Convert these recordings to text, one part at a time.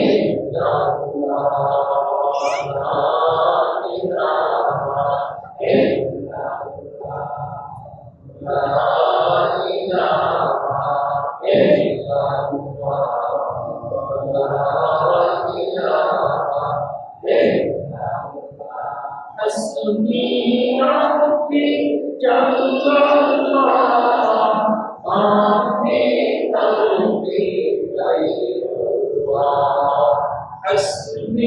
Amen. Hasbi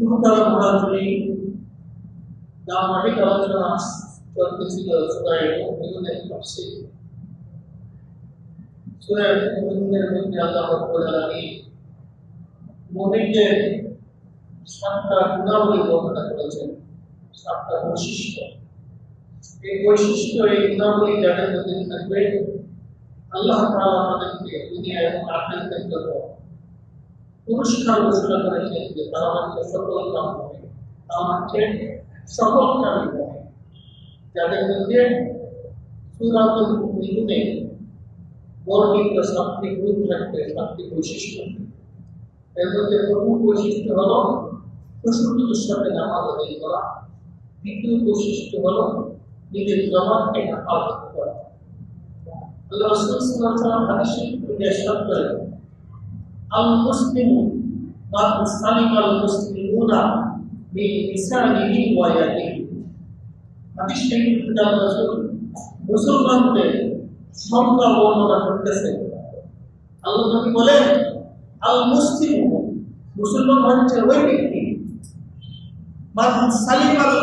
do the modeling, the model transforms to the physical scenario within the proxy. So that when the when the other model modeling के सबका गुना वाली बहुत तकलीफ़ है, सबका कोशिश है। एक कोशिश तो एक गुना वाली जाने को देखने में अल्लाह ताला मदद करे, दुनिया को आर्थिक तकलीफ़ हो। পুরস্কার ঘোষণা করেছেন যে তারা হচ্ছে সকল কাম তারা হচ্ছে সকল কামই হবে যাদের মধ্যে সুরাতুল মুমিনুনে বর্ণিত সাতটি গুণ থাকবে সাতটি বৈশিষ্ট্য। এর মধ্যে প্রথম বৈশিষ্ট্য হলো প্রসূতির সাথে নামাজ আদায় করা। দ্বিতীয় বৈশিষ্ট্য হলো নিজের জবানকে হেফাজত করা। আল্লাহ রাসূল ওয়াসাল্লাম হাদিসে ইরশাদ করেন আল মুসলিমু আল মুসলিমুনা মিন লিসানিহি ওয়া ইয়াদিহি হাদিস শরীফে আল্লাহ রাসূল মুসলমানদের সংজ্ঞা বর্ণনা করতেছেন আল্লাহ নবী বলেন আল মুসলিম মুসলমান হচ্ছে ওই ব্যক্তি। মান আল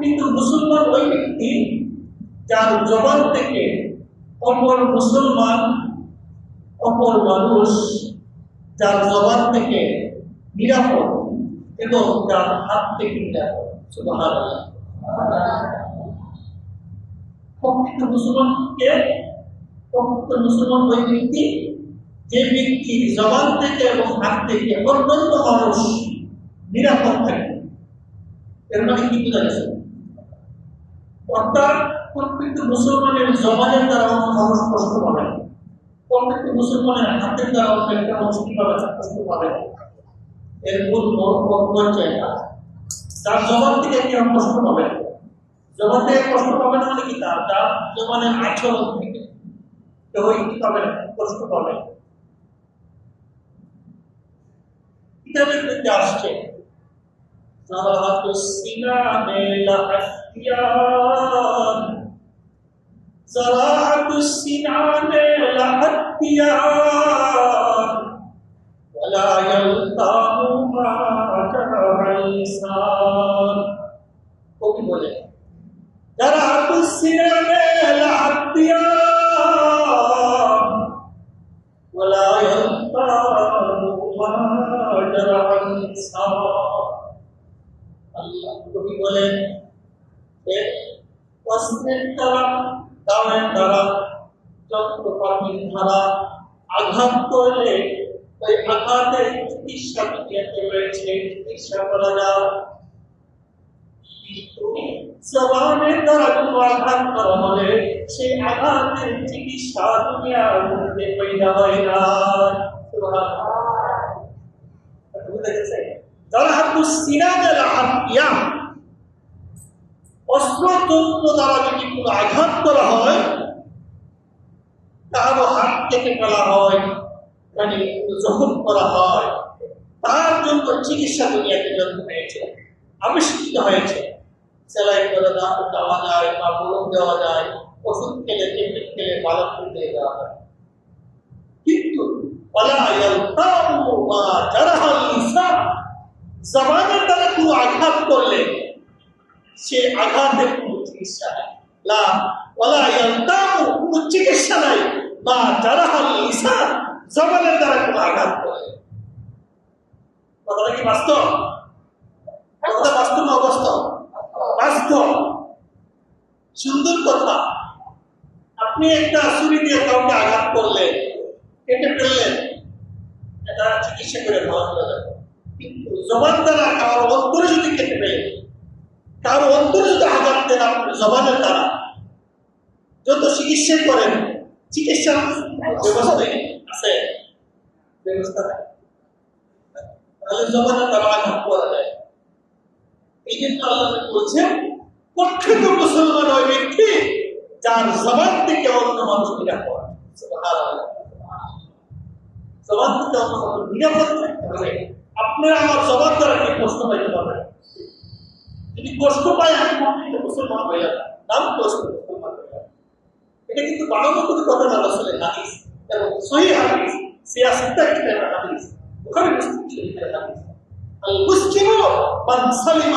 মিন মুসলমান ওই ব্যক্তি যার জবান থেকে অপর মুসলমান, অপর মানুষ যার জবান থেকে নিরাপদ এবং যার হাত থেকে নিরাপদ। প্রকৃত মুসলমানকে, প্রকৃত মুসলমান ওই ব্যক্তি, যে ব্যক্তির জবান থেকে এবং হাত থেকে অন্যান্য মানুষ নিরাপদ থাকে। এর মানে কি বোঝা গেছে? অর্থাৎ প্রত্যেক মুসলমানের জবানের দ্বারা অন্য মানুষ কষ্ট পাবে প্রত্যেক মুসলমানের হাতের দ্বারা অন্য একটা মানুষ কিভাবে কষ্ট পাবে এর মূল হচ্ছে এটা তার জবান থেকে কেউ কষ্ট পাবে জবান থেকে কষ্ট পাবে না মানে কি তার তার জবানের আচরণ থেকে কেউ কি পাবে না, কষ্ট পাবে কিতাবের মধ্যে আসছে زرعة السنان لحتيان زرعت السنان لأتيا ولا يلطاه ما جرى عيسان كوكي بولي زرعت السنان لأتيا ولا يلطاه ما جرى عيسان اللہ کو بھی بولے۔ اے اس نے طرح দামের দ্বারা যন্ত্রপাতির দ্বারা আঘাত করলে ওই আঘাতের চিকিৎসা দুনিয়াতে রয়েছে, চিকিৎসা করা যায়। জবানের দ্বারা কোনো আঘাত করা হলে সেই আঘাতের চিকিৎসা দুনিয়ার মধ্যে পয়দা হয় না। বুঝতে গেছে যারা হাতু সিনাদের হাতিয়াম অস্ত্রতন্ত্র দ্বারা যদি কোনো আঘাত করা হয়, তারও হাত কেটে ফেলা হয় মানে জখম করা হয়, তার জন্য চিকিৎসা দুনিয়াকে জন্ম হয়েছে, আবিষ্কৃত হয়েছে। সেলাই করে দেওয়া যায় বা বরণ দেওয়া যায়, ওষুধ খেলে টেবিল খেলে, বালক খুলে দেওয়া হয়। কিন্তু জামানের দ্বারা কোনো আঘাত করলে সে আঘাতের কোনো চিকিৎসা নাই লা চিকিৎসা নাই। কোনো আঘাত কথাটা কি সুন্দর কথা। আপনি একটা ছুরি দিয়ে কাউকে আঘাত করলেন কেটে ফেললেন এটা চিকিৎসা করে ভালো করে কিন্তু জবান দ্বারা কারও অন্তরে যদি কেটে ফেলেন কারও অন্তরে যদি আঘাত দেন আপনি জবানের দ্বারা। যত চিকিৎসা করেন, চিকিৎসা ব্যবস্থা আছে, ব্যবস্থা তাহলে জবানের দ্বারা আঘাত করা যায়। এই জন্য আল্লাহ মুসলমান ওই ব্যক্তি যার জবান থেকে অন্য মানুষ। জবান থেকে অন্য মানুষ আপনার আমার জবান দ্বারা কি কষ্ট পাইতে পারবেন যদি কষ্ট পায়, আমি প্রকৃত মুসলমান হয়ে নাম কষ্ট মুসলমান এটা কিন্তু বানানো কোনো কথা না আসলে হাদিস এবং সহি হাদিস সিয়াসিত্তা কিতাবের হাদিস? ওখানে মুসলিম শরীফের হাদিস। আল মুসলিমু মান সালিমা